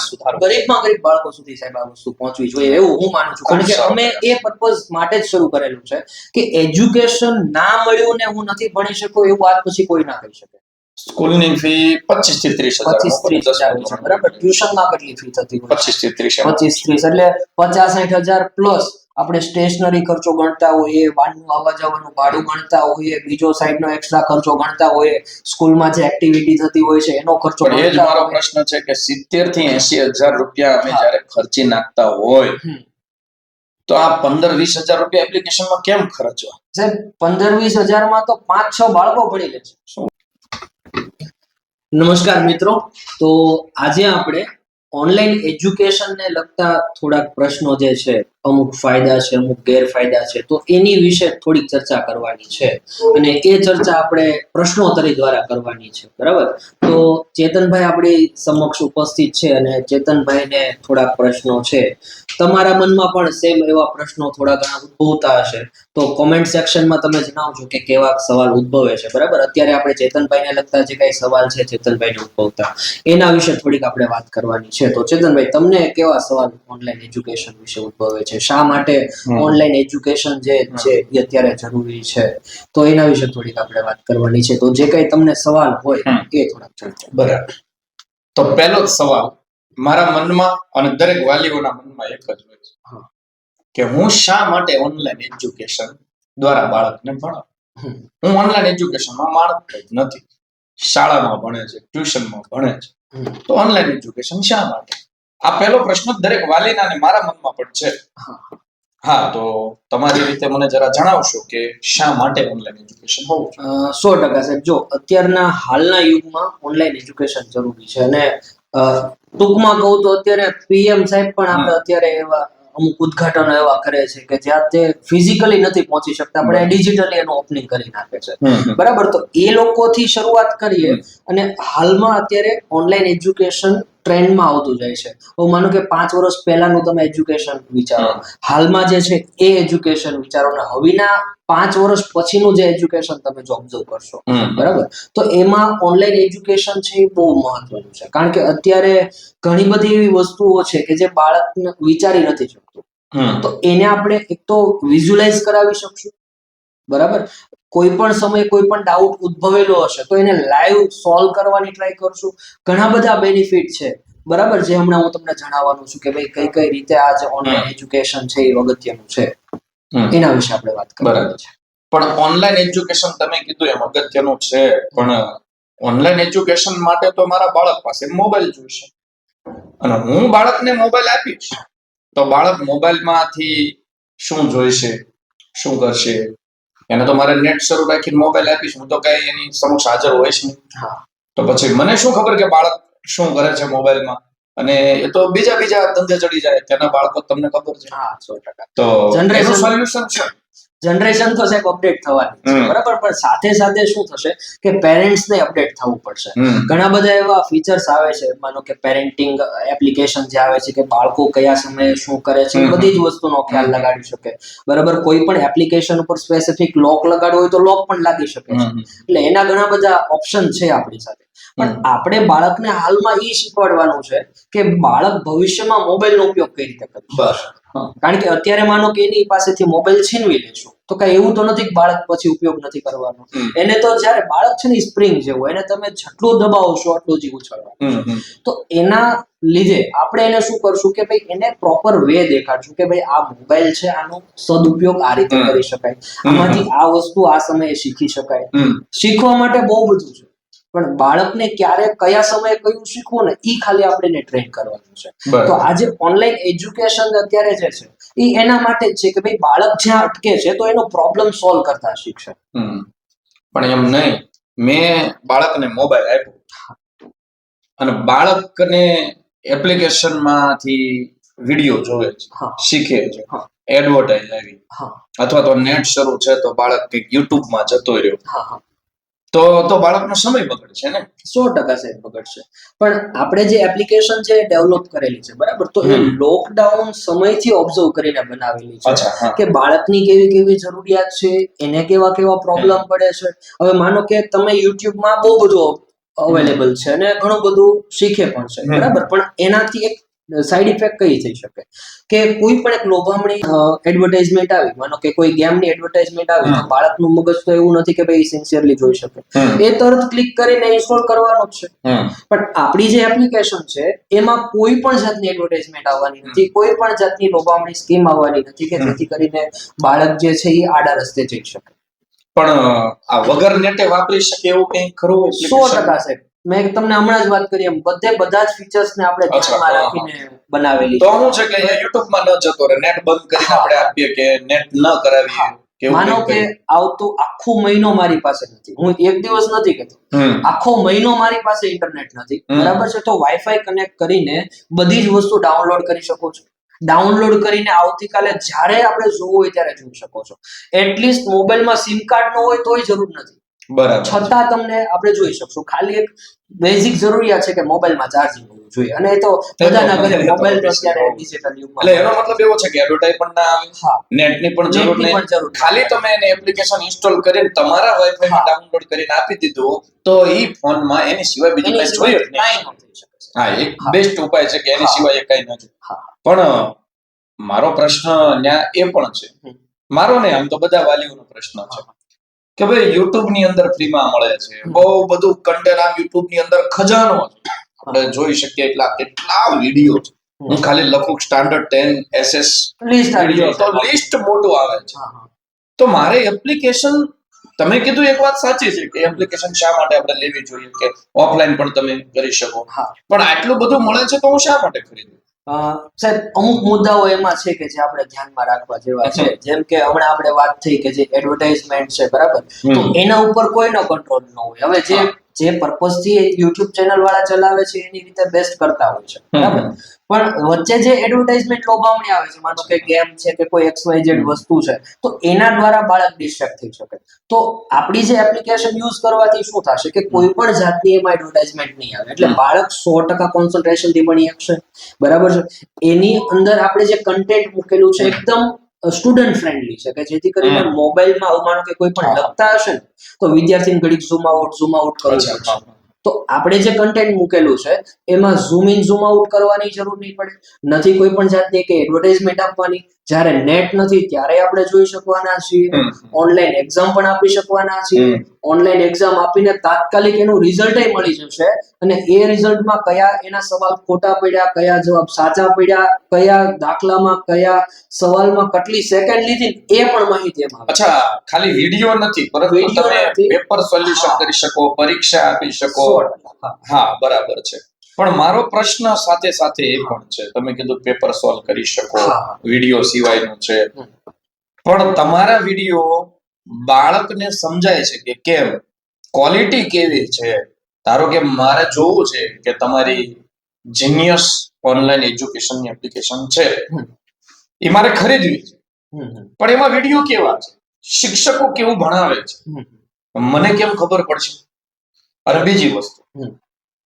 સુધારો. ગરીબમાં ગરીબ બાળકો સુધી સાહેબ આ વસ્તુ પહોંચવી જોઈએ એવું હું માનું છું. કારણ કે અમે એ પર્પઝ માટે જ શરૂ કરેલું છે કે એજ્યુકેશન ના મળ્યું ને હું નથી ભણી શકું એવું આજ પછી કોઈ ના કહી શકે. સ્કૂલની ફી પચીસથી ત્રીસ પચીસ ત્રીસ હજાર બરાબર. ટ્યુશનમાં કેટલી ફી થતી પચીસથી ત્રીસ પચીસ ત્રીસ. એટલે પચાસ સાઠ હજાર પ્લસ આપણે સ્ટેશનરી ખર્ચો ગણતા હોઈએ વાનનું આવવા જવાનું ભાડું ગણતા હોઈએ બીજો સાઈડનો એક્સ્ટ્રા ખર્ચો ગણતા હોઈએ સ્કૂલમાં જે એક્ટિવિટી થતી હોય છે એનો ખર્ચો એ જ મારો પ્રશ્ન છે કે સિત્તેરથી એસી હજાર રૂપિયા અમે. જયારે ખર્ચી નાખતા હોય. તો આ પંદર વીસ હજાર રૂપિયા એપ્લિકેશનમાં કેમ ખર્ચવા? સાહેબ પંદર વીસ હજારમાં તો પાંચ છ બાળકો ભણી લે છે? નમસ્કાર મિત્રો. તો આજે આપણે ઓનલાઈન એજ્યુકેશનને લગતા થોડાક પ્રશ્નો જે છે અમુક ફાયદા છે, અમુક ગેરફાયદા છે. તો એની વિશે થોડીક ચર્ચા કરવાની છે. અને એ ચર્ચા આપણે પ્રશ્નોત્તરી દ્વારા કરવાની છે. બરાબર? તો ચેતનભાઈ આપણી સમક્ષ ઉપસ્થિત છે અને ચેતનભાઈને થોડાક પ્રશ્નો છે. તમારા મનમાં પણ સેમ એવા પ્રશ્નો થોડા ઘણા ઉદ્ભવતા હશે. તો કોમેન્ટ સેક્શનમાં તમે જણાવજો કે કેવા સવાલ ઉદ્ભવે છે. બરાબર? અત્યારે આપણે ચેતનભાઈને લગતા જે કઈ સવાલ છે, ચેતનભાઈને ઉદ્ભવતા. એના વિશે થોડીક આપણે વાત કરવાની છે. તો ચેતનભાઈ, તમને કેવા સવાલ ઓનલાઈન એજ્યુકેશન વિશે ઉદ્ભવે છે? શા માટે ઓનલાઈન એજ્યુકેશન જે છે એ અત્યારે જરૂરી છે? તો એના વિશે થોડીક આપણે વાત કરવાની છે. તો જે કઈ તમને સવાલ હોય એ થોડાક જણાવો બરાબર. તો પહેલો સવાલ મારા મનમાં અને દરેક વાલીઓના મનમાં એક જ હોય છે. કે હું શા માટે ઓનલાઈન એજ્યુકેશન દ્વારા બાળકને ભણાવું. હું ઓનલાઈન એજ્યુકેશનમાં માણસ નથી. શાળામાં ભણે છે ટ્યુશનમાં ભણે છે. તો ઓનલાઈન એજ્યુકેશન શા માટે? આ પહેલો પ્રશ્ન દરેક વાલીના અને મારા મનમાં પણ છે. હા. તો તમારી રીતે મને જરા જણાવશો કે શા માટે ઓનલાઈન એજ્યુકેશન હોવું સો ટકા સાહેબ. જો અત્યારના હાલના યુગમાં ઓનલાઈન એજ્યુકેશન જરૂરી છે અને ટૂંકમાં કહું તો અત્યારે પીએમ સાહેબ પણ આપણે અત્યારે એવા અમુક ઉદ્ઘાટનો એવા કરે છે કે જ્યાં તે ફિઝિકલી નથી પહોંચી શકતા પણ એ ડિજિટલી એનું ઓપનિંગ કરી નાખે છે. બરાબર? તો એ લોકોથી શરૂઆત કરીએ અને હાલમાં અત્યારે ઓનલાઈન એજ્યુકેશન ટ્રેન્ડમાં આવતું જાય છે. હું માનો કે પાંચ વર્ષ પહેલાનું તમે એજ્યુકેશન વિચારો. હાલમાં જે છે એ એજ્યુકેશન વિચારો ને હવેના પાંચ વર્ષ પછીનું જે એજ્યુકેશન તમે જો ઓબ્ઝર્વ કરશો. બરાબર? તો એમાં ઓનલાઈન એજ્યુકેશન છે એ બહુ મહત્વનું છે. કારણ કે અત્યારે ઘણી બધી એવી વસ્તુઓ છે કે જે બાળકને વિચારી નથી શકતું. તો એને આપણે એક તો વિઝ્યુલાઇઝ કરાવી શકશું. બરાબર? કોઈ પણ સમયે કોઈ પણ ડાઉટ ઉદ્ભવેલો હશે તો એને લાઈવ સોલ્વ કરવાની ટ્રાય કરશું. ઘણા બધા બેનિફિટ છે. બરાબર? જે હમણાં હું તમને જણાવવાનું છું કે ભાઈ કઈ કઈ રીતે આ જે ઓનલાઈન એજ્યુકેશન છે એ અગત્યનું છે. એના વિશે આપણે વાત કરવાની છે. પણ ઓનલાઈન એજ્યુકેશન તમે કીધું એમ અગત્યનું છે પણ ઓનલાઈન એજ્યુકેશન માટે તો મારા બાળક પાસે મોબાઈલ જોઈશે. અને હું બાળકને મોબાઈલ આપીશ તો બાળક મોબાઈલમાંથી શું જોઈશે શું કરશે? એને તો મારે નેટ શરૂ રાખીને મોબાઈલ આપીશ. હું તો કઈ એની સમક્ષ હાજર હોય છે. તો પછી મને શું ખબર કે બાળક શું કરે છે મોબાઈલમાં અને એ તો બીજા બીજા ધંધે ચડી જાય. તેના બાળકો તમને ખબર છે. તો Generation- સોલ્યુશન છે. જનરેશન તો સાહેબ અપડેટ થવાની છે બરાબર? પણ સાથે સાથે શું થશે કે પેરેન્ટ્સ ને અપડેટ થવું પડશે. ઘણા બધા એવા ફીચર્સ આવે છે માનો કે પેરેન્ટિંગ એપ્લિકેશન જે આવે છે કે બાળકો કયા સમયે શું કરે છે બધી જ વસ્તુનો ખ્યાલ લગાડી શકે. બરાબર? કોઈ પણ એપ્લિકેશન ઉપર સ્પેસિફિક લોક લગાડવો હોય તો લોક પણ લાગી શકે છે. એટલે એના ઘણા બધા ઓપ્શન છે આપણી સાથે. પણ. આપણે બાળકને હાલમાં એ શીખવાડવાનું છે કે બાળક ભવિષ્યમાં મોબાઈલનો ઉપયોગ કઈ રીતે કરશે કારણ કે અત્યારે માનો કે એની પાસેથી મોબાઈલ છીનવી લેશું તો કઈ એવું તો નથી કે બાળક પછી ઉપયોગ નથી કરવાનો. એને તો જ્યારે બાળક છે ને સ્પ્રિંગ જેવું એને તમે જેટલું દબાવશો એટલું જ ઉછળવાનું હમ. તો એના લીધે આપણે એને શું કરશું કે ભાઈ એને પ્રોપર વે દેખાડશું કે ભાઈ આ મોબાઈલ છે આનો સદુપયોગ આ રીતે કરી શકાય. આમાંથી આ વસ્તુ આ સમયે શીખી શકાય. શીખવા માટે બહુ બધું છે. પણ બાળકને ક્યારે કયા સમયે કયું શીખવું ને એ ખાલી આપણે ટ્રેન કરવાનું છે. તો આજે ઓનલાઈન એજ્યુકેશન અત્યારે જે છે એ એના માટે જ છે કે ભાઈ બાળક જ્યાં અટકે છે તો એનો પ્રોબ્લેમ સોલ્વ કરતા શીખશે. પણ એમ નહીં મેં બાળકને મોબાઈલ આપ્યો. અને બાળકને એપ્લિકેશનમાંથી વીડિયો જોવે છે. શીખે છે. એડવર્ટાઇઝ આવી. હા. અથવા તો નેટ શરૂ છે તો બાળક કંઈક યુટ્યુબમાં જતો રહ્યો. હા હા. તો તો બાળકનો સમય બગડશે ને? સો ટકા સાહેબ બગડશે. પણ આપણે જે એપ્લિકેશન છે ડેવલપ કરેલી છે બરાબર? તો એ લોકડાઉન સમયથી ઓબ્ઝર્વ કરીને બનાવેલી છે કે બાળકની કેવી કેવી જરૂરિયાત છે એને કેવા કેવા પ્રોબ્લેમ પડે છે? હવે માનો કે તમે યુટ્યુબમાં બહુ બધું અવેલેબલ છે અને ઘણું બધું શીખે પણ છે બરાબર? પણ એનાથી એક સાઈડ ઇફેક્ટ કઈ થઈ શકે? કે કોઈ પણ એક લોભામણી એડવર્ટાઇઝમેન્ટ આવી માનો કે કોઈ ગેમની એડવર્ટાઇઝમેન્ટ આવી તો બાળકનું મગજ તો એવું નથી કે ભાઈ સિન્સિયરલી જોઈ શકે. એ તરત ક્લિક કરીને ઇન્સ્ટોલ કરવાનું જ છે. પણ આપણી જે એપ્લિકેશન છે એમાં કોઈ પણ જાતની એડવર્ટાઇઝમેન્ટ આવવાની નથી કોઈ પણ જાતની લોભામણી સ્કીમ આવવાની નથી કે જેથી કરીને બાળક જે છે એ આડા રસ્તે જઈ શકે. પણ આ વગર નેટે વાપરી શકે એવું કંઈ ખરું સો? ટકા છે મેં તમને હમણાં જ વાત કરી એમ બધે બધા જ ફીચર્સ ને આપણે ધ્યાનમાં રાખીને બનાવેલી તો હું છે કે YouTube માં ન જતો રહે નેટ બંધ કરીને. આપણે આપીએ કે નેટ ન કરાવીએ માનો કે. આવતો આખો મહિનો મારી પાસે નથી. હું એક દિવસ નથી કહેતો આખો મહિનો મારી પાસે ઇન્ટરનેટ નથી. બરાબર છે? તો વાઈફાઈ કનેક્ટ કરીને બધી જ વસ્તુ ડાઉનલોડ કરી શકો છો. ડાઉનલોડ કરીને આવતીકાલે જ્યારે આપણે જોવું હોય ત્યારે જોઈ શકો છો. એટલીસ્ટ મોબાઈલમાં સિમ કાર્ડ ન હોય તોય જરૂર નથી. બરાબર. છતાં તમને આપણે જોઈ શકશું. ખાલી એક બેઝિક જરૂરિયાત છે કે મોબાઈલમાં ચાર્જિંગ હોવું જોઈએ. અને એ તો બધાના ઘરે મોબાઈલ તો અત્યારે ડિજિટલ યુગમાં એટલે એનો મતલબ એવો છે કે એડવર્ટાઇઝ પણ ના આવે હા. નેટની પણ જરૂર નહીં. ખાલી તમે એને એપ્લિકેશન ઇન્સ્ટોલ કરીને તમારા વાઈફાઈ માં ડાઉનલોડ કરીને આપી દીધું તો એ ફોનમાં એની સિવાય બીજું કઈ જોઈએ નહીં. હા એક બેસ્ટ ઉપાય છે કે એની સિવાય કઈ નથી પણ મારો પ્રશ્ન ન્યા એ પણ છે. મારો ને આમ તો બધા વાલીઓનો પ્રશ્ન છે. કે ભાઈ યુટ્યુબની અંદર ફ્રીમાં મળે છે. બહુ બધું કન્ટેન્ટ આમ યુટ્યુબની અંદર ખજાનો છે. આપણે જોઈ શકીએ એટલા કેટલા વીડિયો છે. હું ખાલી લખું સ્ટાન્ડર્ડ ટેન એસએસ વીડિયો. તો લિસ્ટ મોટું આવે છે. તો મારે એપ્લિકેશન તમે કીધું એક વાત સાચી છે કે એપ્લિકેશન શા માટે આપણે લેવી જોઈએ? કે ઓફલાઈન પણ તમે કરી શકો. હા. પણ આટલું બધું મળે છે તો હું શા માટે ખરીદું? સાહેબ અમુક મુદ્દાઓ એમાં છે કે જે આપણે ધ્યાનમાં રાખવા જેવા છે. જેમ કે હમણાં આપણે વાત થઈ કે જે એડવર્ટાઇઝમેન્ટ છે બરાબર? તો એના ઉપર કોઈનો કંટ્રોલ ન હોય. હવે જે. જે પર્પઝથી યુટ્યુબ ચેનલ વાળા ચલાવે છે એની રીતે બેસ્ટ કરતા હોય છે. બરાબર? પણ વચ્ચે જે એડવર્ટાઇઝમેન્ટ લોભામણી આવે છે માનો કે ગેમ છે કે કોઈ એક્સ વાય ઝેડ વસ્તુ છે તો એના દ્વારા બાળક ડિસ્ટ્રેક્ટ થઈ શકે. તો આપણી જે એપ્લિકેશન યુઝ કરવાથી શું થશે કે કોઈ પણ જાતની એમાં એડવર્ટાઇઝમેન્ટ નહીં આવે. એટલે બાળક સો ટકા કોન્સન્ટ્રેશનથી ભણી શકશે બરાબર છે? એની અંદર આપણે જે કન્ટેન્ટ મૂકેલું છે એકદમ સ્ટુડન્ટ ફ્રેન્ડલી છે કે જેથી કરીને મોબાઈલમાં આવું માનો કે કોઈ પણ. લખતા હશે ને તો વિદ્યાર્થીને ઘડીક ઝૂમ આઉટ ઝૂમ આઉટ કરવું પડશે તો આપણે જે કન્ટેન્ટ મૂકેલું છે એમાં ઝૂમ ઇન ઝૂમ આઉટ કરવાની જરૂર નહીં પડે. નથી કોઈ પણ જાતની કે એડવર્ટાઇઝમેન્ટ આપવાની જ્યારે નેટ નથી ત્યારે આપણે જોઈ શકવાના છીએ. ઓનલાઈન એક્ઝામ પણ આપી શકવાના છીએ. ઓનલાઈન એક્ઝામ આપીને તાત્કાલિક એનું રિઝલ્ટ મળી જશે. અને એ રિઝલ્ટમાં કયા એના સવાલ ખોટા પડ્યા કયા જવાબ સાચા પડ્યા કયા દાખલામાં કયા સવાલમાં કેટલી સેકન્ડ લીધી એ પણ માહિતી એમાં. અચ્છા ખાલી વીડિયો નથી પરંતુ તમે પેપર સોલ્યુશન કરી શકો પરીક્ષા આપી શકો. હા બરાબર છે. પણ મારો પ્રશ્ન સાથે સાથે એ પણ છે. તમે કીધું પેપર સોલ્વ કરી શકો. વીડિયો સિવાયનું છે. પણ તમારા વીડિયો બાળકને સમજાય છે કે કેમ? ક્વોલિટી કેવી છે? ધારો કે મારે જોવું છે કે તમારી જીનિયસ ઓનલાઈન એજ્યુકેશનની એપ્લિકેશન છે. એ મારે ખરીદવી છે. પણ એમાં વીડિયો કેવા છે? શિક્ષકો કેવું ભણાવે છે? મને કેમ ખબર પડશે? અને બીજી વસ્તુ.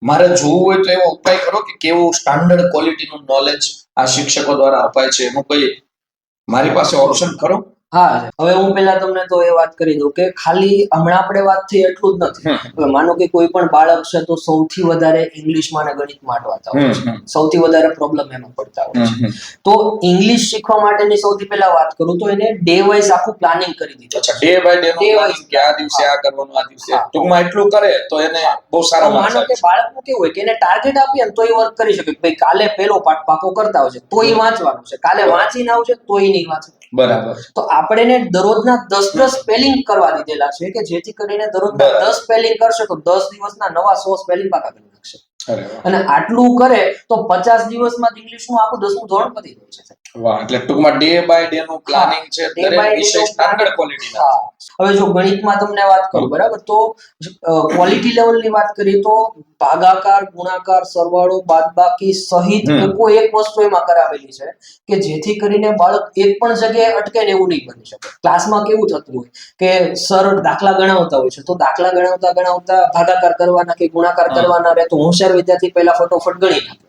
મારે જોવું હોય તો એવો ઉપાય કરો કે કેવું સ્ટાન્ડર્ડ ક્વોલિટીનું નોલેજ આ શિક્ષકો દ્વારા અપાય છે? એનું કોઈ મારી પાસે ઓપ્શન ખરો? હા હવે હું પેલા તમને તો એ વાત કરી દઉં કે ખાલી હમણાં આપણે વાત થઈ એટલું જ નથી. હવે માનો કે કોઈ પણ બાળક છે તો સૌથી વધારે ઇંગ્લિશમાં અને ગણિતમાં અટવાતા હોય છે. સૌથી વધારે પ્રોબ્લેમ એમાં પડતા હોય છે. તો ઇંગ્લિશ શીખવા માટેની સૌથી પહેલા વાત કરું તો એને ડે વાઇઝ આખું પ્લાનિંગ કરી દીધું છે. Day by day day wise કે આ દિવસે આ કરવાનું આ દિવસે. ટૂંકમાં એટલું કરે તો એને બહુ સારા માર્ક્સ માનો કે બાળકનું કેવું હોય કે એને ટાર્ગેટ આપીએ ને તો એ વર્ક કરી શકે કે ભાઈ કાલે પેલો પાઠ પાકો કરતા આવશે તો એ વાંચવાનું છે. કાલે વાંચીને આવશે તો એ નહીં વાંચે. બરાબર. તો આપણે દરરોજના દસ દસ સ્પેલિંગ કરવા દીધેલા છે કે જેથી કરીને દરરોજના દસ સ્પેલિંગ કરશે તો દસ દિવસના નવા સો સ્પેલિંગ પાકા કરી નાખશે. અને આટલું કરે તો પચાસ દિવસમાં ઇંગ્લિશનું આખું દસમું ધોરણ પતી ગયું છે. વાહ એટલે ટૂંકમાં ડે બાય ડે નું પ્લાનિંગ છે દરેક વિષય સ્ટાન્ડર્ડ ક્વોલિટી હવે જો ગણિતમાં તમને વાત કરું બરાબર? તો ક્વોલિટી લેવલની વાત કરીએ તો ભાગાકાર ગુણાકાર સરવાળો બાદબાકી સહિત. કોઈ એક વસ્તુ એમાં કરાવેલી છે કે જેથી કરીને બાળક એક પણ જગ્યાએ અટકે ને એવું નહીં બની શકે. ક્લાસમાં કેવું થતું હોય કે સર દાખલા ગણાવતા હોય છે તો દાખલા ગણાવતા ગણાવતા ભાગાકાર કરવાના કે ગુણાકાર કરવાના રહે તો હોશિયાર વિદ્યાર્થી પહેલા ફટોફટ ગણી નાખે.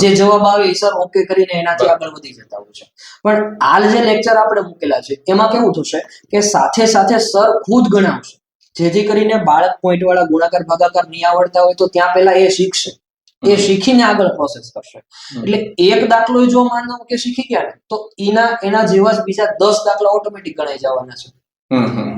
જે જવાબ આવે સર ઓકે કરીને એનાથી આગળ વધી જતા હોય છે. પણ હાલ જે લેક્ચર આપણે મૂકેલા છે એમાં કેવું થશે કે સાથે સાથે સર ખુદ ગણાવશે. જેથી કરીને બાળક પોઈન્ટ વાળા ગુણાકાર ભાગાકાર નહીં આવડતા હોય તો ત્યાં પહેલા એ શીખશે. એ શીખીને આગળ પ્રોસેસ કરશે. એટલે એક દાખલો જો માનો કે શીખી ગયા ને તો એના એના જેવા જ બીજા દસ દાખલા ઓટોમેટિક ગણાઈ જવાના છે.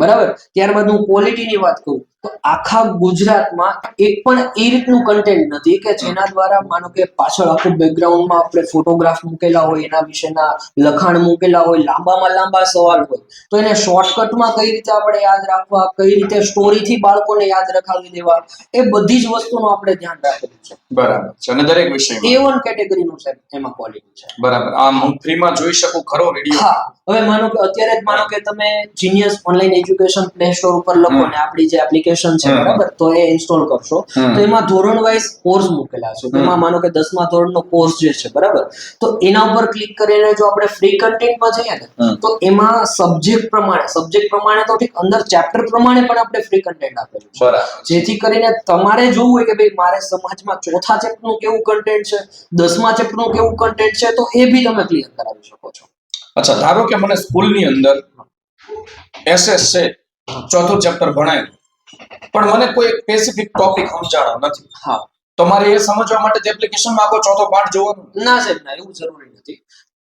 બરાબર? ત્યારબાદ હું ક્વોલિટીની વાત કરું તો આખા ગુજરાતમાં એક પણ એ રીતનું કન્ટેન્ટ નથી કે જેના દ્વારા માનો કે પાછળ આખું બેકગ્રાઉન્ડમાં આપણે ફોટોગ્રાફ મૂકેલા હોય એના વિશેના લખાણ મૂકેલા હોય લાંબામાં લાંબા સવાલ હોય તો એને શોર્ટકટમાં કઈ રીતે આપણે યાદ રાખવા કઈ રીતે સ્ટોરીથી બાળકોને યાદ રખાવી દેવા એ બધી જ વસ્તુનું આપણે ધ્યાન રાખેલું છે. બરાબર છે અને દરેક વિષય એ વન કેટેગરીનું છે એમાં ક્વોલિટી છે. બરાબર આમ હું ફ્રીમાં જોઈ શકું ખરો વીડિયો હા હવે માનો કે અત્યારે જ માનો કે તમે genius online education play store ઉપર લખો. ને આપણી જે એપ્લિકેશન છે બરાબર? તો એ ઇન્સ્ટોલ કરશો. તો એમાં ધોરણ વાઇઝ કોર્સ મૂકેલા છે. એમાં માનો કે દસમા ધોરણનો કોર્સ જે છે બરાબર? તો એના ઉપર ક્લિક કરીને જો આપણે ફ્રી કન્ટેન્ટમાં જઈએ ને તો એમાં સબ્જેક્ટ પ્રમાણે સબ્જેક્ટ પ્રમાણે તો ઠીક અંદર ચેપ્ટર પ્રમાણે પણ આપણે ફ્રી કન્ટેન્ટ આપેલું છે. જેથી કરીને તમારે જોવું હોય કે ભાઈ મારે સમાજમાં ચોથા ચેપ્ટરનું કેવું કન્ટેન્ટ છે દસમા ચેપ્ટરનું કેવું કન્ટેન્ટ છે તો એ બી તમે ક્લિયર કરાવી શકો છો. અચ્છા ધારો કે મને સ્કૂલની અંદર એસએસ છે ચોથું ચેપ્ટર ભણાય. પણ મને કોઈ સ્પેસિફિક ટોપિક સમજાણો નથી. હા. તમારે મારે એ સમજવા માટે એપ્લિકેશનમાં આખો ચોથો પાઠ જોવાનો. ના સાહેબ ના એવું જરૂરી નથી.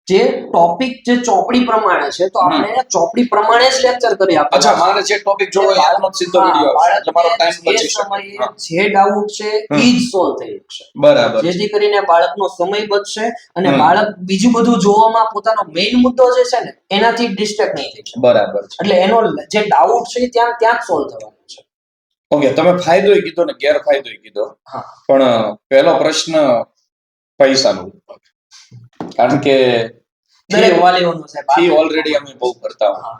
જે ટોપિક જે ચોપડી પ્રમાણે છે તો આપણે ચોપડી પ્રમાણે જ લેક્ચર કરી આપો અચ્છા મારે જે ટોપિક જોવો એ આત્મક જ સીધો વીડિયો આવશે. ટાઈમ બચી જે શકે જે ડાઉટ છે એ જ સોલ્વ થઈ શકશે. બરાબર. જેથી કરીને બાળકનો સમય બચશે અને બાળક બીજું બધું જોવામાં પોતાનો મેઇન મુદ્દો જે છે ને એનાથી ડિસ્ટ્રેક્ટ નહીં થઈ બરાબર એટલે એનો જે ડાઉટ છે ત્યાં ત્યાં જ સોલ્વ થવાનો. ઓકે તમે ફાયદો કીધો ને ગેરફાયદો કીધો. પણ પહેલો પ્રશ્ન પૈસાનો. કારણ કે ફી ઓલરેડી અમે બહુ ભરતા હા.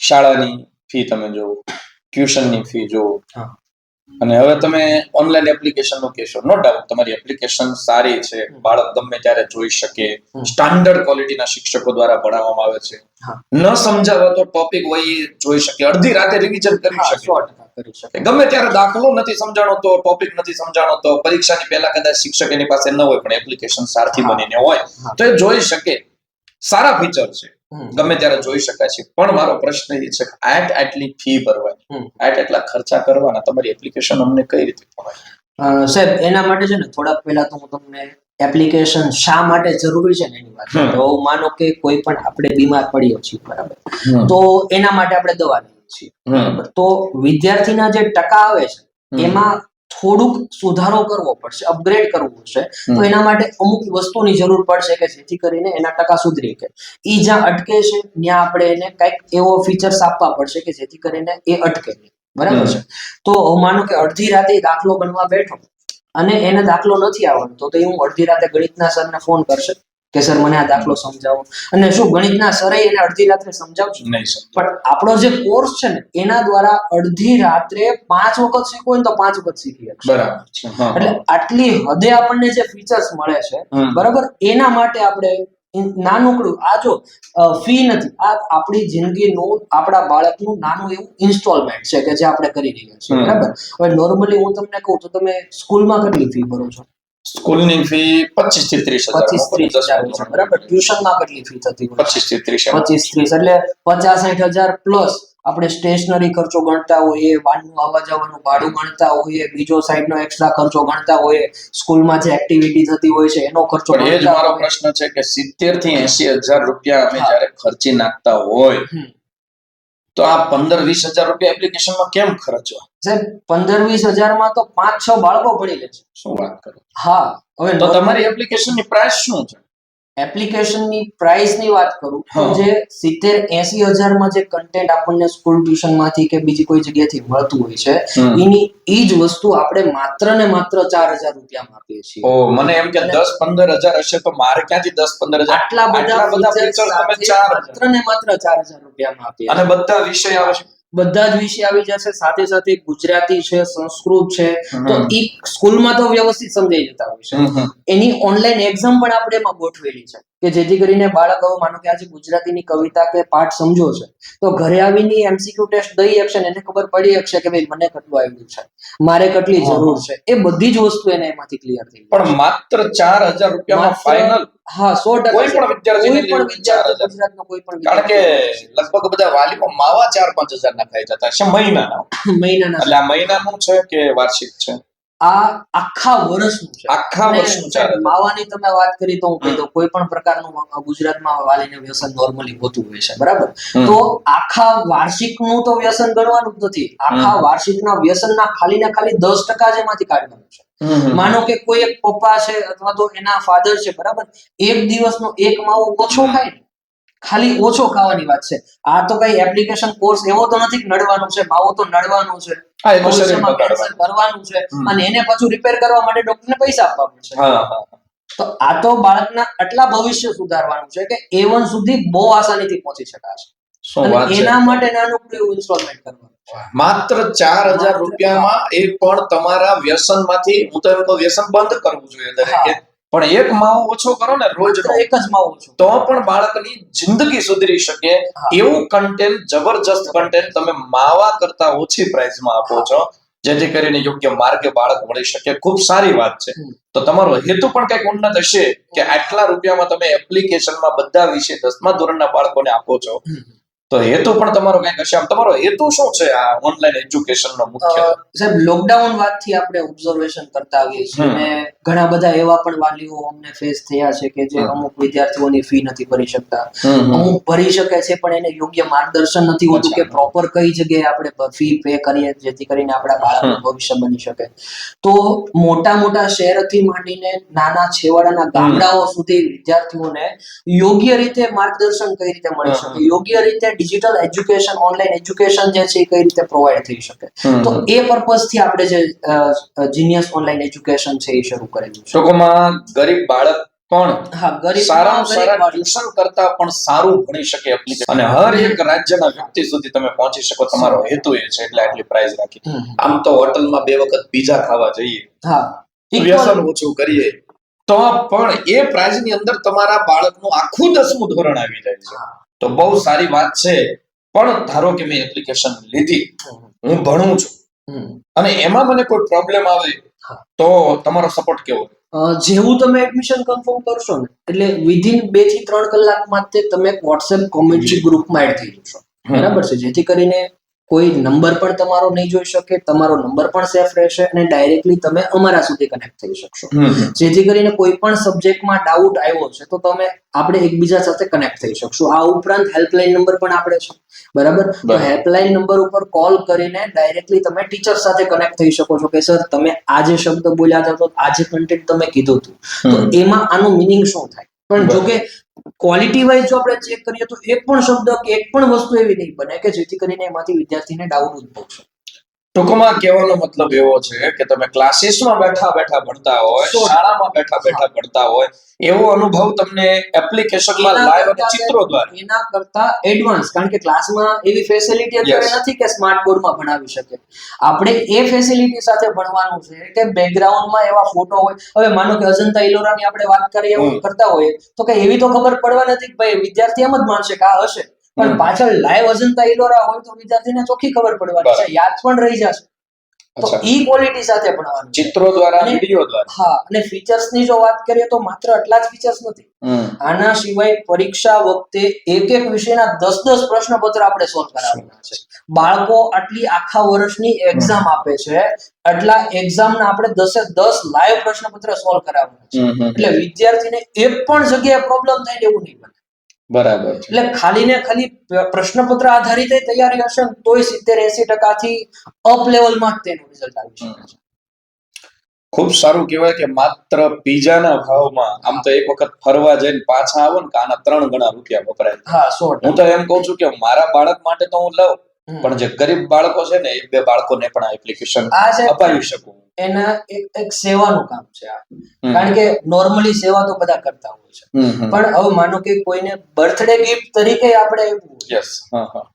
શાળાની ફી તમે જો ટ્યુશનની ફી જો હા. અને હવે તમે ઓનલાઈન એપ્લિકેશનનું કહેશો. નો ડાઉટ તમારી એપ્લિકેશન સારી છે. બાળક ગમે ત્યારે જોઈ શકે. સ્ટાન્ડર્ડ ક્વોલિટીના શિક્ષકો દ્વારા ભણાવવામાં આવે છે. ન સમજાવતો ટોપિક હોય એ જોઈ શકે. અડધી રાતે રિવિઝન કરી શકે. ગમે ત્યારે દાખલો નથી સમજાણો તો ટોપિક નથી સમજાણો તો પરીક્ષાની પહેલા કદાચ શિક્ષક એની પાસે ન હોય પણ એપ્લિકેશન સારથી. બનીને હોય. તો એ જોઈ શકે. સારા ફીચર છે. ગમે ત્યારે જોઈ શકાય છે. પણ મારો પ્રશ્ન એ છે કે આટ આટલી ફી ભરવાની. આટ આટલા ખર્ચા કરવાના? તમારી એપ્લિકેશન અમને કઈ રીતે સાહેબ એના માટે છે ને થોડાક પહેલા તો હું તમને એપ્લિકેશન શા માટે જરૂરી છે ને એની વાત તો માનો કે કોઈ પણ આપણે બીમાર પડ્યો છીએ બરાબર? તો એના માટે આપણે દવા લઈએ છીએ. તો વિદ્યાર્થીના જે ટકા આવે છે એમાં થોડુંક સુધારો કરવો પડશે અપગ્રેડ કરવું પડશે. તો એના માટે અમુક વસ્તુની જરૂર પડશે કે જેથી કરીને એના ટકા સુધરી શકે. એ જ્યાં અટકે છે ત્યાં આપણે એને કંઈક એવો ફીચર્સ આપવા પડશે કે જેથી કરીને એ અટકે. નહીં બરાબર છે? તો માનો કે અડધી રાતે દાખલો બનવા બેઠો. અને એને દાખલો નથી આવડતો તો એ હું અડધી રાતે ગણિતના સરને ફોન કરશે. કે સર મને આ દાખલો સમજાવો. અને શું ગણિતના સરે એને અડધી રાત્રે સમજાવશો નહીં સર. પણ આપણો જે કોર્સ છે ને એના દ્વારા અડધી રાત્રે પાંચ વખત શીખવો ને તો પાંચ વખત શીખી શકશે બરાબર એટલે આટલી હદે આપણને જે ફીચર્સ મળે છે બરાબર? એના માટે આપણે નાનકડું આ જો ફી નથી. આ આપણી જિંદગીનું આપણા બાળકનું નાનું એવું ઇન્સ્ટોલમેન્ટ છે કે જે આપણે કરી રહ્યા છીએ. બરાબર? હવે નોર્મલી હું તમને કહું તો તમે સ્કૂલમાં કેટલી ફી ભરો છો? સ્કૂલની ફી પચીસથી ત્રીસ હજાર પચીસ ત્રીસ હજાર બરાબર. ટ્યુશનમાં કેટલી ફી થતી પચીસથી ત્રીસ પચીસ ત્રીસ. એટલે પચાસ સાઠ હજાર પ્લસ આપણે સ્ટેશનરી ખર્ચો ગણતા હોઈએ વાનનું આવવા જવાનું ભાડું ગણતા હોઈએ બીજો સાઈડનો એક્સ્ટ્રા ખર્ચો ગણતા હોઈએ સ્કૂલમાં જે એક્ટિવિટી થતી હોય છે એનો ખર્ચો એ જ મારો પ્રશ્ન છે કે સિત્તેરથી એસી હજાર રૂપિયા અમે. જયારે ખર્ચી નાખતા હોય. તો આ પંદર વીસ હજાર રૂપિયા એપ્લિકેશનમાં કેમ ખર્ચવા સાહેબ પંદર વીસ હજારમાં તો પાંચ છ બાળકો ભણી લે છે. શું વાત કરો? હા હવે તો તમારી એપ્લિકેશનની પ્રાઇસ શું છે? એપ્લિકેશનની પ્રાઇસની વાત કરું તો જે સિત્તેર એસી હજારમાં જે કન્ટેન્ટ આપણને સ્કૂલ ટ્યુશનમાંથી કે બીજી કોઈ જગ્યાથી મળતું હોય છે એની એ જ વસ્તુ આપણે માત્ર ને માત્ર ચાર હજાર રૂપિયામાં આપીએ છીએ. ઓ મને એમ કે દસ પંદર હજાર હશે તો મારે ક્યાંથી દસ પંદર હજાર? આટલા બધા તમે ચાર માત્ર ને માત્ર ચાર હજાર રૂપિયામાં આપીએ અને બધા વિષય આવે છે. બધા જ વિષય આવી જશે સાથે સાથે ગુજરાતી છે સંસ્કૃત છે. તો એ સ્કૂલમાં તો વ્યવસ્થિત સમજાઈ જતા હોય છે. એની ઓનલાઈન એક્ઝામ પણ આપણે એમાં ગોઠવેલી છે. કે જેથી કરીને બાળક હવે માનો કે આજે ગુજરાતીની કવિતા કે પાઠ સમજો છે તો ઘરે આવીને એમસીક્યુ ટેસ્ટ દઈ શકશે એને ખબર પડી શકશે કે ભાઈ મને કેટલું આવ્યું છે મારે કેટલી જરૂર છે. એ બધી જ વસ્તુ એને એમાંથી ક્લિયર થઈ પણ માત્ર ચાર હજાર રૂપિયામાં ફાઇનલ હા સો ટકા કોઈ પણ વિદ્યાર્થીને કોઈ પણ વિદ્યાર્થી. ગુજરાતનો કોઈ પણ કારણ કે લગભગ બધા વાલીઓ માવા ચાર પાંચ હજાર ના ખાઈ જતા છે મહિનાના. મહિનાના એટલે આ મહિનાનું છે કે વાર્ષિક છે? આ આખા વર્ષનું છે. આખા વર્ષનું છે. માવાની તમે વાત કરી તો હું કહી દઉં કોઈ પણ પ્રકારનું ગુજરાતમાં વાલીને વ્યસન નોર્મલી હોતું હોય છે બરાબર? તો આખા વાર્ષિકનું તો વ્યસન ગણવાનું જ નથી. આખા વાર્ષિકના વ્યસનના ખાલી ને ખાલી દસ ટકા જ એમાંથી કાઢવાનું છે. માનો કે કોઈ એક પપ્પા છે અથવા તો એના ફાધર છે બરાબર? એક દિવસનો એક માવો ઓછો ખાય ને ખાલી ઓછો ખાવાની વાત છે. આ તો કઈ એપ્લિકેશન કોર્સ એવો તો નથી નડવાનું છે માવો તો નડવાનું છે. હા શરીર છે અને એને પાછું રિપેર કરવા માટે ડોક્ટરને પૈસા આપવા પડશે તો આ તો બાળકના આટલા ભવિષ્ય સુધારવાનું છે કે એ વન સુધી બહુ આસાનીથી પહોંચી શકાશે. એના માટે નાનું એવું ઇન્સ્ટોલમેન્ટ કરવાનું માત્ર ચાર હજાર રૂપિયામાં એ પણ તમારા વ્યસનમાંથી હું તો એમ કહું વ્યસન બંધ કરવું જોઈએ દરેકે. પણ એક માવો ઓછો કરો ને રોજ એક જ માવો ઓછો તો પણ બાળકની જિંદગી સુધરી શકે. એવું કન્ટેન્ટ જબરજસ્ત કન્ટેન્ટ તમે માવા કરતા ઓછી પ્રાઇસમાં આપો છો જેથી કરીને યોગ્ય માર્ગે બાળક મળી શકે. ખૂબ સારી વાત છે. તો તમારો હેતુ પણ કંઈક ઉન્નત હશે કે આટલા રૂપિયામાં તમે એપ્લિકેશનમાં બધા વિશે દસમા ધોરણના બાળકોને આપો છો. તો હેતુ પણ તમારો કંઈક હશે. આમ તમારો હેતુ શું છે આ ઓનલાઈન એજ્યુકેશનનો મુખ્ય? સાહેબ લોકડાઉન વાતથી આપણે ઓબ્ઝર્વેશન કરતા આવીએ છીએ અને ઘણા બધા એવા પણ વાલીઓ અમને ફેસ થયા છે કે જે અમુક વિદ્યાર્થીઓની ફી નથી ભરી શકતા. અમુક ભરી શકે છે પણ એને યોગ્ય માર્ગદર્શન નથી હોતું કે પ્રોપર કઈ જગ્યાએ આપણે ફી પે કરીએ જેથી કરીને આપણા બાળકનું. ભવિષ્ય બની શકે. તો મોટા મોટા શહેરથી માંડીને નાના છેવાડાના ગામડાઓ સુધી વિદ્યાર્થીઓને યોગ્ય રીતે માર્ગદર્શન કઈ રીતે મળી શકે? યોગ્ય રીતે ડિજિટલ એજ્યુકેશન ઓનલાઈન એજ્યુકેશન જે છે એ કઈ રીતે પ્રોવાઈડ થઈ શકે? તો એ પર્પઝથી આપણે જે જીનિયસ ઓનલાઈન એજ્યુકેશન છે એ શરૂ કરેલું છે. ટૂંકમાં ગરીબ બાળક પણ હા ગરીબ સારામાં સારા ટ્યુશન કરતા પણ સારું ભણી શકે. અને હર એક રાજ્યના વ્યક્તિ સુધી તમે પહોંચી શકો તમારો હેતુ એ છે એટલે આટલી પ્રાઇઝ રાખી. આમ તો હોટલમાં બે વખત પીઝા ખાવા જઈએ. હા. વ્યસન ઓછું કરીએ. તો પણ એ પ્રાઇઝની અંદર તમારા બાળકનું આખું દસમું ધોરણ આવી જાય છે. તો બહુ સારી વાત છે. પણ ધારો કે મેં એપ્લિકેશન લીધી હું ભણું છું. અને એમાં મને કોઈ પ્રોબ્લેમ આવે. તો તમારો સપોર્ટ કેવો જેવું તમે એડમિશન કન્ફર્મ કરશો ને એટલે વિધિન બેથી ત્રણ કલાકમાં તે તમે વોટ્સએપ કોમ્યુનિટી ગ્રુપમાં એડ થઈ જશો. બરાબર છે? જેથી કરીને કોઈ નંબર પણ તમારો નહીં જોઈ શકે તમારો નંબર પણ સેફ રહેશે અને ડાયરેક્ટલી તમે અમારા સુધી કનેક્ટ થઈ શકશો. જેથી કરીને કોઈ પણ સબ્જેક્ટમાં ડાઉટ આવ્યો છે તો તમે આપણે એકબીજા સાથે કનેક્ટ થઈ શકશો. આ ઉપરાંત હેલ્પલાઇન નંબર પણ આપણે છે. બરાબર? તો હેલ્પલાઇન નંબર ઉપર કોલ કરીને ડાયરેક્ટલી તમે ટીચર સાથે કનેક્ટ થઈ શકો છો કે સર તમે આ જે શબ્દ બોલ્યા હતા તો આ જે કન્ટેન્ટ તમે કીધું હતું. તો એમાં આનું મિનિંગ શું થાય? પણ જો કે ક્વોલિટી વાઇઝ જો આપણે ચેક કરીએ તો એક પણ શબ્દ કે એક પણ વસ્તુ એવી નહીં બને કે જેથી કરીને એમાંથી વિદ્યાર્થીને ડાઉટ ઉદ્ભવશે. ટૂંકમાં કહેવાનો મતલબ એવો છે કે તમે ક્લાસીસમાં બેઠા બેઠા ભણતા હોય. શાળામાં બેઠા બેઠા ભણતા હોય એવો અનુભવ તમને એપ્લિકેશનમાં લાઈવ અને ચિત્રો દ્વારા? એના કરતા એડવાન્સ કારણ કે ક્લાસમાં એવી ફેસિલિટી અત્યારે નથી કે સ્માર્ટ બોર્ડમાં ભણાવી શકે. આપણે એ ફેસિલિટી સાથે ભણવાનું છે કે બેકગ્રાઉન્ડમાં એવા ફોટો હોય. હવે માનો કે અજંતા ઇલોરાની આપણે વાત કરીએ એવું કરતા હોઈએ તો કે એવી તો ખબર પડવા નથી કે ભાઈ વિદ્યાર્થી એમ જ માનશે કે આ હશે. પણ. પાછળ લાઈવ અજંતા ઇલોરા હોય તો વિદ્યાર્થીને ચોખ્ખી ખબર પડવાની છે. યાદ પણ રહી જશે. તો ઈ ક્વોલિટી સાથે ભણવાનું. ચિત્રો દ્વારા વીડિયો દ્વારા. હા અને ફીચર્સની જો વાત કરીએ તો માત્ર આટલા જ ફીચર્સ નથી. આના સિવાય પરીક્ષા વખતે એક એક વિષયના દસ દસ પ્રશ્નપત્ર આપણે સોલ્વ કરાવવાના છે. બાળકો આટલી આખા વર્ષની એક્ઝામ આપે છે. આટલા એક્ઝામના આપણે દસે દસ લાઈવ પ્રશ્નપત્ર સોલ્વ કરાવવાના છે. એટલે વિદ્યાર્થીને એક પણ જગ્યાએ પ્રોબ્લેમ થાય એવું નહીં બને. બરાબર એટલે ખાલી ને ખાલી પ્રશ્નપત્ર આધારિત તૈયારી હશે તોય સિત્તેર એસી ટકાથી અપ લેવલમાં જ તેનું રિઝલ્ટ આવી શકે છે. ખૂબ સારું કહેવાય કે માત્ર પીઝાના ભાવમાં આમ તો એક વખત ફરવા જઈને પાછા આવો ને આના ત્રણ ગણા રૂપિયા વપરાય. હા સો હું તો એમ કહું છું કે મારા બાળક માટે તો હું લઉં પણ જે ગરીબ બાળકો છે ને એ બે બાળકોને પણ આ એપ્લિકેશન અપાવી શકું. એના એક એક સેવાનું કામ છે કારણ કે નોર્મલી સેવા તો બધા કરતા હોય. છે. પણ હવે માનો કે કોઈને બર્થડે ગિફ્ટ તરીકે આપણે યસ.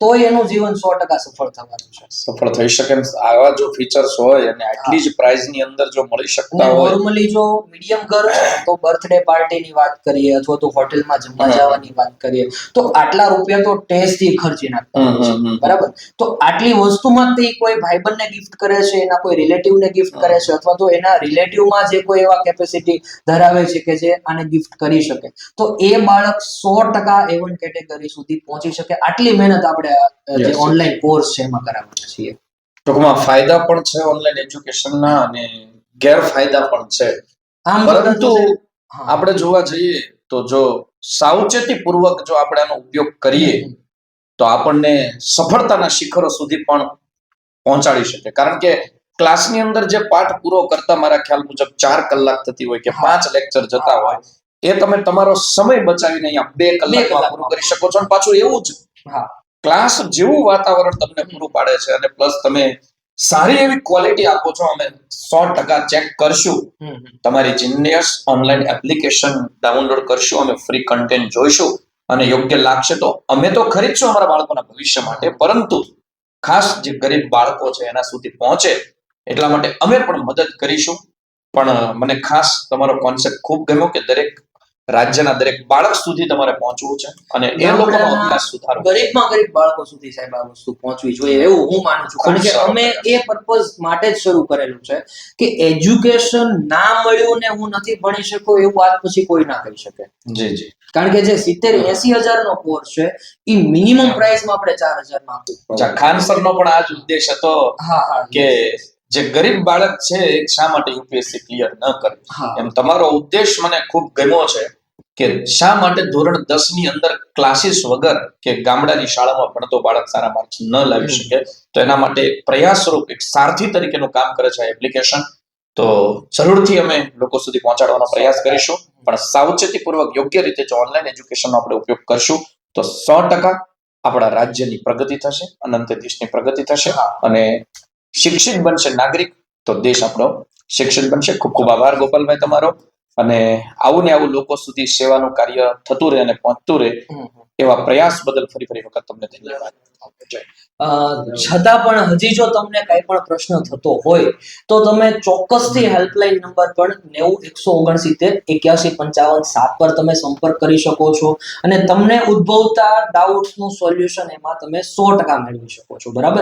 તોય એનું જીવન સો ટકા સફળ થવાનું છે. સફળ થઈ શકે આવા જો ફીચર્સ હોય અને આટલી જ પ્રાઇઝની અંદર જો મળી શકતા હોય. નોર્મલી જો મીડિયમ ઘર તો બર્થડે પાર્ટીની વાત કરીએ અથવા તો હોટેલમાં જમવા જવાની વાત કરીએ તો આટલા રૂપિયા તો ટેસ્ટથી ખર્ચી નાખતા. બરાબર? તો આટલી વસ્તુમાં તે કોઈ ભાઈબંધને ગિફ્ટ કરે છે એના કોઈ રિલેટિવને ગિફ્ટ કરે છે અથવા તો એના રિલેટિવમાં જે કોઈ એવા કેપેસિટી ધરાવે છે કે જે આને ગિફ્ટ કરી શકે. તો એ બાળક સો ટકા એ વન કેટેગરી સુધી પહોંચી શકે. આટલી મહેનત આપણે જે ઓનલાઈન કોર્સ છે એમાં કરાવવાના છીએ. ટૂંકમાં ફાયદા પણ છે ઓનલાઈન એજ્યુકેશનના અને ગેરફાયદા પણ છે. આમ પરંતુ આપણે જોવા જઈએ તો જો સાવચેતી પૂર્વક જો આપણે આનો ઉપયોગ કરીએ તો આપણને સફળતાના શિખરો સુધી પણ પહોંચાડી શકે. કારણ કે ક્લાસની અંદર જે પાઠ પૂરો કરતા મારા ખ્યાલ મુજબ ચાર કલાક થતી હોય કે પાંચ લેક્ચર જતા હોય એ તમે તમારો સમય બચાવીને અહીંયા બે કલાકમાં. પૂરું કરી શકો છો. અને પાછું એવું જ હા. ક્લાસ જેવું વાતાવરણ તમને પૂરું પાડે છે અને પ્લસ તમે સારી એવી ક્વોલિટી આપો છો અમે સો ટકા ચેક કરશું. તમારી જીનિયસ ઓનલાઈન એપ્લિકેશન ડાઉનલોડ કરશું અમે ફ્રી કન્ટેન્ટ જોઈશું અને યોગ્ય લાગશે તો અમે તો ખરીદશું અમારા બાળકોના ભવિષ્ય માટે. પરંતુ ખાસ જે ગરીબ બાળકો છે એના સુધી પહોંચે એટલા માટે અમે પણ મદદ કરીશું. પણ મને ખાસ તમારો કોન્સેપ્ટ ખૂબ ગમ્યો કે દરેક રાજ્યના દરેક બાળક સુધી તમારે પહોંચવું છે અને એ લોકોનો અભ્યાસ સુધારો. ગરીબમાં ગરીબ બાળકો સુધી સાહેબ આ વસ્તુ પહોંચવી જોઈએ એવું હું માનું છું. કારણ કે અમે એ પર્પઝ માટે જ શરૂ કરેલું છે કે એજ્યુકેશન ના મળ્યું ને હું નથી ભણી શકું એવું વાત પછી કોઈ ના કહી શકે. જી જી. કારણ કે જે સિત્તેર એસી હજાર નો કોર્સ છે એ મિનિમમ પ્રાઇસમાં આપણે ચાર હજારમાં ખાન સરનો પણ આ જ ઉદ્દેશ હતો હા હા. કે જે ગરીબ બાળક છે એ શા માટે યુપીએસસી ક્લિયર ન કરે? એમ તમારો ઉદ્દેશ મને ખૂબ ગમ્યો છે કે શા માટે ધોરણ દસની અંદર ક્લાસીસ વગર કે ગામડાની શાળામાં ભણતો બાળક સારા માર્ક્સ ન લાવી શકે? તો એના માટે પ્રયાસરૂપ એક સારથી તરીકેનું કામ કરે છે આ એપ્લિકેશન તો જરૂરથી અમે લોકો સુધી પહોંચાડવાનો પ્રયાસ કરીશું. પણ સાવચેતીપૂર્વક યોગ્ય રીતે જો ઓનલાઈન એજ્યુકેશનનો આપણે ઉપયોગ કરશું તો સો ટકા આપણા રાજ્યની પ્રગતિ થશે અનંત દેશની પ્રગતિ થશે અને શિક્ષિત બનશે નાગરિક તો દેશ આપણો શિક્ષિત બનશે. ખૂબ ખૂબ આભાર ગોપાલભાઈ તમારો. અને આવું ને આવું લોકો સુધી સેવાનું કાર્ય થતું રહે અને પહોંચતું રહે. એવા પ્રયાસ બદલ ફરી ફરી વખત તમને ધન્યવાદ. છતાં પણ હજી જો તમને કઈ પણ પ્રશ્ન થતો હોય તો તમે ચોક્કસથી હેલ્પલાઇન નંબર પણ નેવું એકસો ઓગણસિત્તેર એક્યાસી પંચાવન સાત પર તમે સંપર્ક કરી શકો છો. અને તમને ઉદ્ભવતા ડાઉટ્સનું સોલ્યુશન એમાં તમે સો ટકા મેળવી શકો છો. બરાબર?